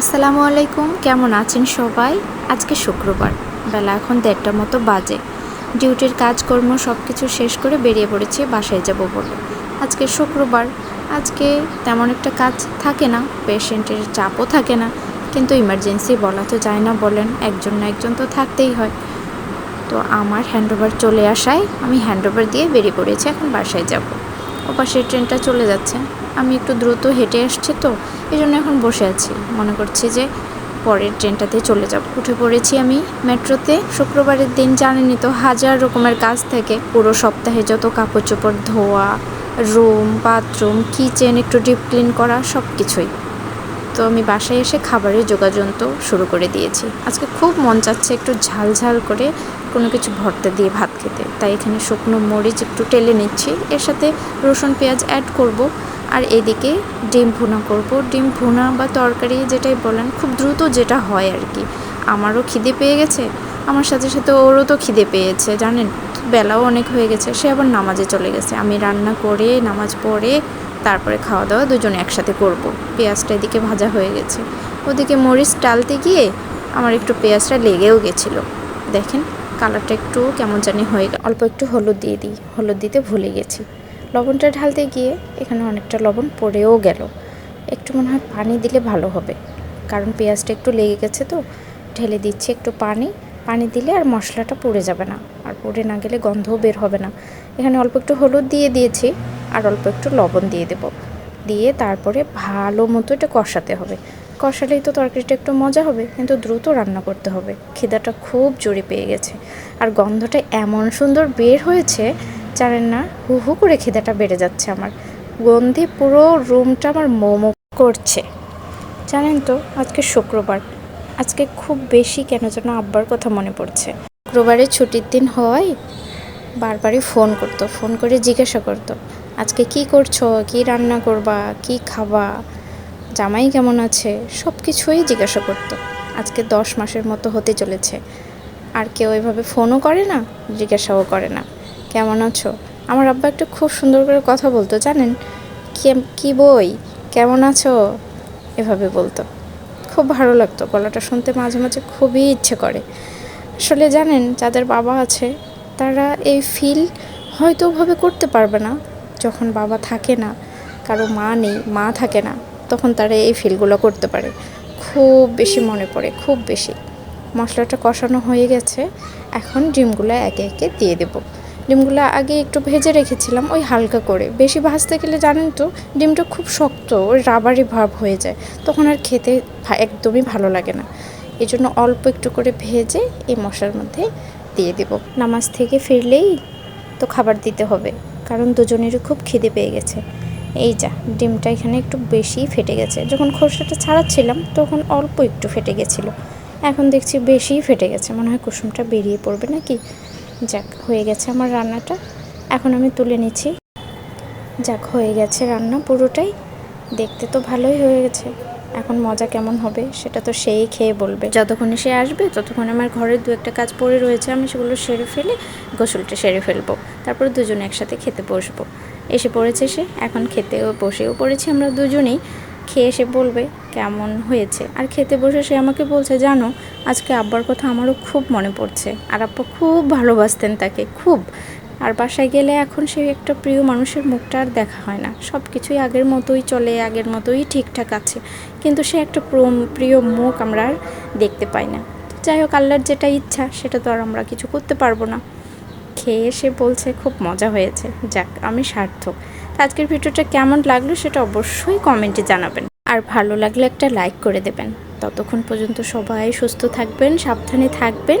আসসালামু আলাইকুম, কেমন আছেন সবাই? আজকে শুক্রবার, বেলা এখন দেড়টার মতো বাজে। ডিউটির কাজকর্ম সব কিছু শেষ করে বেরিয়ে পড়েছি, বাসায় যাব বলে। আজকে শুক্রবার, আজকে তেমন একটা কাজ থাকে না, পেশেন্টের চাপও থাকে না, কিন্তু ইমার্জেন্সি বলা তো যায় না বলেন, একজন না একজন তো থাকতেই হয়। তো আমার হ্যান্ডওভার চলে আসায় আমি হ্যান্ডওভার দিয়ে বেরিয়ে পড়েছি, এখন বাসায় যাব। ওপাশের ট্রেনটা চলে যাচ্ছে। আমি একটু দ্রুত হেঁটে আসছি তো এই জন্য এখন বসে আছি। মনে করছি যে পরের ট্রেনটাতে চলে যাব। উঠে পড়েছি আমি মেট্রোতে। শুক্রবারের দিন জানেনি তো, হাজার রকমের কাজ থাকে। পুরো সপ্তাহে যত কাপড় চোপড় ধোয়া, রুম, বাথরুম, কিচেন, একটু ডিপ ক্লিন করা সব কিছুই তো আমি বাসায় এসে খাবারের যোগাযন্ত শুরু করে দিয়েছি। আজকে খুব মন চাচ্ছে একটু ঝাল ঝাল করে কোনো কিছু ভর্তা দিয়ে ভাত খেতে। তাই এখানে শুকনো মরিচ একটু টেলে নিচ্ছি। এর সাথে রসুন পেঁয়াজ অ্যাড করব। আর এদিকে ডিম ভুনা করব। ডিম ভুনা বা তরকারি যেটাই বলেন, খুব দ্রুত যেটা হয় আর কি। আমারও খিদে পেয়ে গেছে। আমার সাথে সাথে ওরও তো খিদে পেয়েছে, জানেন? বেলাও অনেক হয়ে গেছে, সে আবার নামাজে চলে গেছে। আমি রান্না করে, নামাজ পড়ে তারপরে খাওয়া দাওয়া দুজনে একসাথে করব। পেঁয়াজটা এদিকে ভাজা হয়ে গেছে। ওদিকে মরিচ টালতে গিয়ে আমার একটু পেঁয়াজটা লেগেও গেছিল। দেখেন, কালারটা একটু কেমন জানি হয়ে গেল। অল্প একটু হলুদ দিয়ে দিই। হলুদ দিতে ভুলে গেছি। লবণটা ঢালতে গিয়ে এখানে অনেকটা লবণ পড়েও গেল। একটু মনে হয় পানি দিলে ভালো হবে। কারণ পেঁয়াজটা একটু লেগে গেছে তো। ঢেলে দিচ্ছি একটু পানি। পানি দিলে আর মশলাটা পুড়ে যাবে না। আর পুড়ে না গেলে গন্ধও বের হবে না। এখানে অল্প একটু হলুদ দিয়ে দিয়েছি। আর অল্প একটু লবণ দিয়ে দেব। দিয়ে তারপরে ভালো মতো এটা কষাতে হবে। কষালেই তো তরকারিটা একটু মজা হবে, কিন্তু দ্রুত রান্না করতে হবে। খিদাটা খুব জোরে পেয়ে গেছে। আর গন্ধটা এমন সুন্দর বের হয়েছে, জানেন না, হু হু করে খিদাটা বেড়ে যাচ্ছে আমার। গন্ধে পুরো রুমটা আমার মোমো করছে। জানেন তো, আজকে শুক্রবার। আজকে খুব বেশি কেন যেন আব্বার কথা মনে পড়ছে। শুক্রবারে ছুটির দিন হওয়ায় বারবারই ফোন করতো, ফোন করে জিজ্ঞাসা করতো। আজকে কি করছ? কি রান্না করবা? কি খাবা? জামাই কেমন আছে? সব কিছুই জিজ্ঞাসা করতো। আজকে দশ মাসের মতো হতে চলেছে। আর কেউ এভাবে ফোনও করে না, জিজ্ঞাসাও করে না। কেমন আছো? আমার আব্বা একটু খুব সুন্দর করে কথা বলতো, জানেন? কি বই? কেমন আছো? এভাবে বলতো। খুব ভালো লাগতো, গলাটা শুনতে মাঝে মাঝে খুবই ইচ্ছে করে। আসলে জানেন, যাদের বাবা আছে, তারা এই ফিল হয়তো ওভাবে করতে পারবে না। যখন বাবা থাকে না, কারও মা নেই, মা থাকে না, তখন তারা এই ফিলগুলো করতে পারে। খুব বেশি মনে পড়ে, খুব বেশি। মশলাটা কষানো হয়ে গেছে, এখন ডিমগুলো একে একে দিয়ে দেবো। ডিমগুলো আগে একটু ভেজে রেখেছিলাম, ওই হালকা করে। বেশি ভাজতে গেলে জানেন তো, ডিমটা খুব শক্ত ওই রাবারি ভাব হয়ে যায়, তখন আর খেতে একদমই ভালো লাগে না। এই জন্য অল্প একটু করে ভেজে এই মশলার মধ্যে দিয়ে দেব। নামাজ থেকে ফিরলেই তো খাবার দিতে হবে। কারণ দুজনেরই খুব খিদে পেয়ে গেছে। এই যা, ডিমটা এখানে একটু বেশি ফেটে গেছে। যখন খোসাটা ছাড়াচ্ছিলাম, তখন অল্প একটু ফেটে গেছিল। এখন দেখছি বেশিই ফেটে গেছে। মনে হয় কুসুমটা বেরিয়ে পড়বে নাকি? যাক, হয়ে গেছে আমার রান্নাটা। এখন আমি তুলে নিচ্ছি। যাক, হয়ে গেছে রান্না পুরোটাই। দেখতে তো ভালোই হয়ে গেছে। এখন মজা কেমন হবে সেটা তো সেই খেয়ে বলবে। যতক্ষণে সে আসবে, ততক্ষণ আমার ঘরের দু একটা কাজ পড়ে রয়েছে, আমি সেগুলো সেরে ফেলে গোসলটা সেরে ফেলব। তারপর দুজনে একসাথে খেতে বসবো। এসে পড়েছে সে, এখন খেতেও বসেও পড়েছি আমরা দুজনেই। খেয়ে সে বলবে, কেমন হয়েছে? আর খেতে বসে সে আমাকে বলছে, জানো, আজকে আব্বার কথা আমারও খুব মনে পড়ছে। আর আব্বা খুব ভালোবাসতেন তাকে, খুব। আর বাসায় গেলে এখন সে একটা প্রিয় মানুষের মুখটা আর দেখা হয় না। সব কিছুই আগের মতোই চলে, আগের মতোই ঠিকঠাক আছে। কিন্তু সে একটা প্র- প্রিয় মুখ আমরা আর দেখতে পাই না। যাই হোক, আল্লাহর যেটা ইচ্ছা, সেটা তো আর আমরা কিছু করতে পারব না। খেয়ে সে বলছে, খুব মজা হয়েছে। যাক, আমি সার্থক। আজকের ভিডিওটা কেমন লাগল সেটা অবশ্যই কমেন্টে জানাবেন। আর ভালো লাগলে একটা লাইক করে দেবেন। ততক্ষণ পর্যন্ত সবাই সুস্থ থাকবেন, সাবধানে থাকবেন।